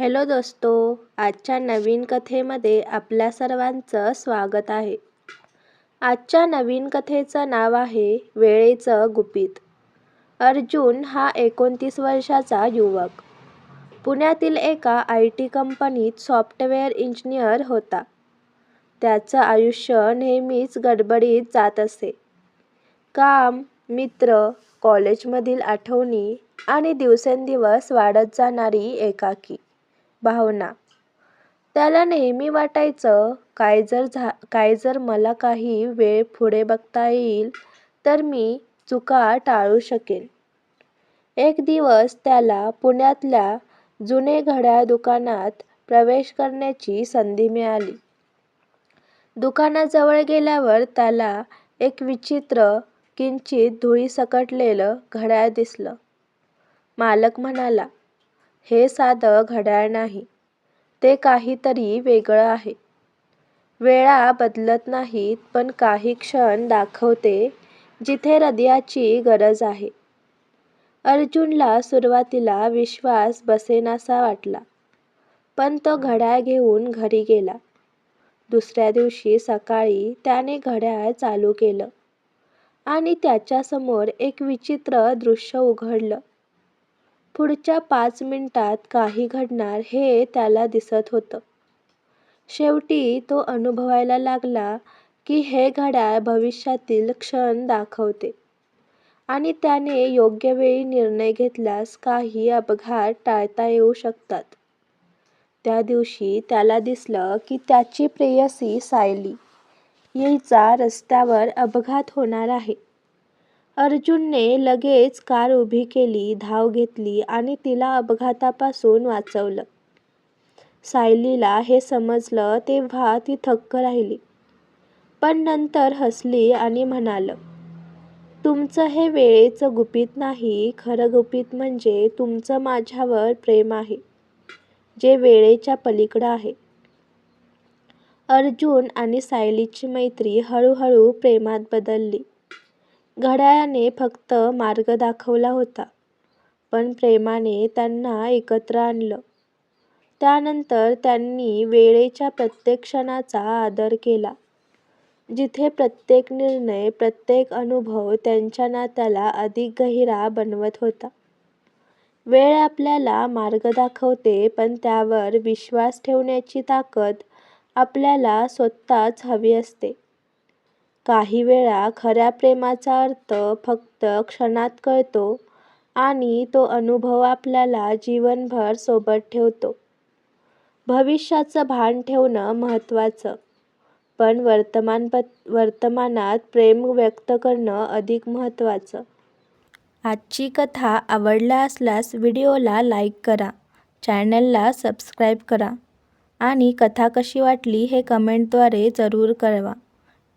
Hello दोस्तो आजच्या नवीन कथेमध्ये आपल्या सर्वांचं स्वागत आहे. आजच्या नवीन कथेचं नाव आहे वेळेचं गुपित. अर्जुन हा एकोणतीस वर्षाचा युवक. पुण्यातील एका आय टी कंपनीत सॉफ्टवेअर इंजिनियर होता. त्याचं आयुष्य नेहमीच गडबडीत जात असे. काम मित्र कॉलेजमधील आठवणी आणि दिवसेंदिवस वाढत जाणारी एकाकी. भावना. त्याला नेहमी वाटायचं काय जर झा काय जर मला काही वेळ पुढे बघता येईल तर मी चुका टाळू शकेन. एक दिवस त्याला पुण्यातल्या जुने घड्याळ दुकानात प्रवेश करण्याची संधी मिळाली. दुकानाजवळ गेल्यावर त्याला एक विचित्र किंचित धुळी सकटलेलं घड्याळ दिसलं. मालक म्हणाला हे साधं घड्याळ नाही. ते काहीतरी वेगळं आहे. वेळा बदलत नाहीत पण काही क्षण दाखवते जिथे हृदयाची गरज आहे. अर्जुनला सुरुवातीला विश्वास बसेनासा वाटला पण तो घड्याळ घेऊन घरी गेला. दुसऱ्या दिवशी सकाळी त्याने घड्याळ चालू केलं आणि त्याच्यासमोर एक विचित्र दृश्य उघडलं. पुढच्या पाच मिनिटात काही घडणार हे त्याला दिसत होतं. शेवटी तो अनुभवायला लागला की हे घड्याळ भविष्यातील क्षण दाखवते आणि त्याने योग्य वेळी निर्णय घेतल्यास काही अपघात टाळता येऊ शकतात. त्या दिवशी त्याला दिसलं की त्याची प्रेयसी सायली. हिचा रस्त्यावर अपघात होणार आहे. अर्जुनने लगेच कार उभी केली धाव घेतली आणि तिला अपघातापासून वाचवलं. सायलीला हे समजलं तेव्हा ती थक्क राहिली. पण नंतर हसली आणि म्हणाल तुमचं हे वेळेचं गुपित नाही. खरं गुपित म्हणजे तुमचं माझ्यावर प्रेम आहे जे वेळेच्या पलीकडं आहे. अर्जुन आणि सायलीची मैत्री हळूहळू प्रेमात बदलली. घड्याळाने फक्त मार्ग दाखवला होता पण प्रेमाने त्यांना एकत्र आणलं. त्यानंतर त्यांनी वेळेच्या प्रत्येक क्षणाचा आदर केला जिथे प्रत्येक निर्णय प्रत्येक अनुभव त्यांच्या नात्याला अधिक गहिरा बनवत होता. वेळ आपल्याला मार्ग दाखवते पण त्यावर विश्वास ठेवण्याची ताकद आपल्याला स्वतःच हवी असते. काही वेळा खऱ्या प्रेमाचा अर्थ फक्त क्षणात कळतो आणि तो अनुभव आपल्याला जीवनभर सोबत ठेवतो. भविष्याचं भान ठेवणं महत्त्वाचं पण वर्तमान वर्तमानात प्रेम व्यक्त करणं अधिक महत्त्वाचं. आजची कथा आवडला असल्यास व्हिडिओला लाईक करा चॅनलला सबस्क्राईब करा आणि कथा कशी वाटली हे कमेंटद्वारे जरूर कळवा.